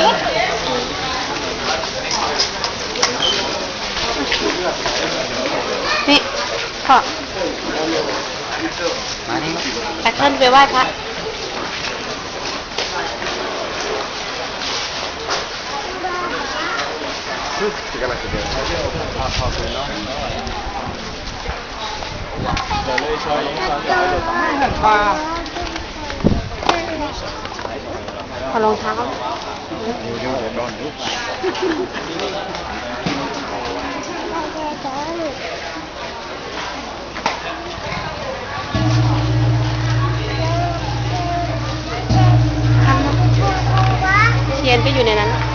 นี่พ่อมานี่แอคเคิลไปไหว้พระถอลดรองเท้า เทียนก็อยู่ในนั้น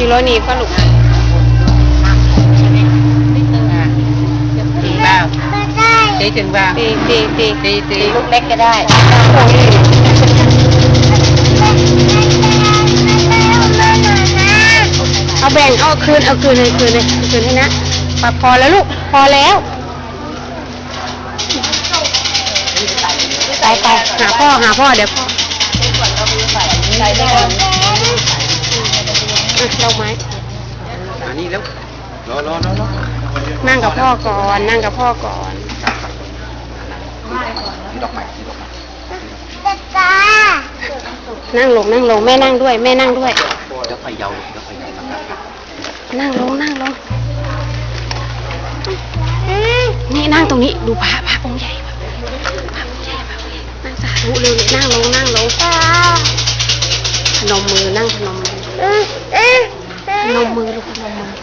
อยู่โรนีก็ลูกถึงเปล่าตีถึงเปล่าตีตีตีตีตีลูกเล็กก็ได้เอาแบ่งเอาคืนเอาคืนให้คืนเลยคืนให้นะปะพอแล้วลูกพอแล้วไปไปหาพ่อหาพ่อเดี๋ยวพ่อ อะดอกไม้มานี่แล้วรอรอรอรอนั่งกับพ่อก่อน นั่งกับพ่อก่อนดอกไม้ดอกไม้นั่งลงนั่งลงแม่นั่งด้วย แม่นั่งด้วย เดี๋ยวไฟเยาว์เดี๋ยวไฟเยาว์นะครับนั่งลงนั่งลงนี่นั่งตรงนี้ดูพระพระองค์ใหญ่พระองค์ใหญ่พระองค์ใหญ่นั่งสาธุเร็วๆนั่งลงนั่งลงพนมมือนั่งพนมมือ Não, muda não, mano.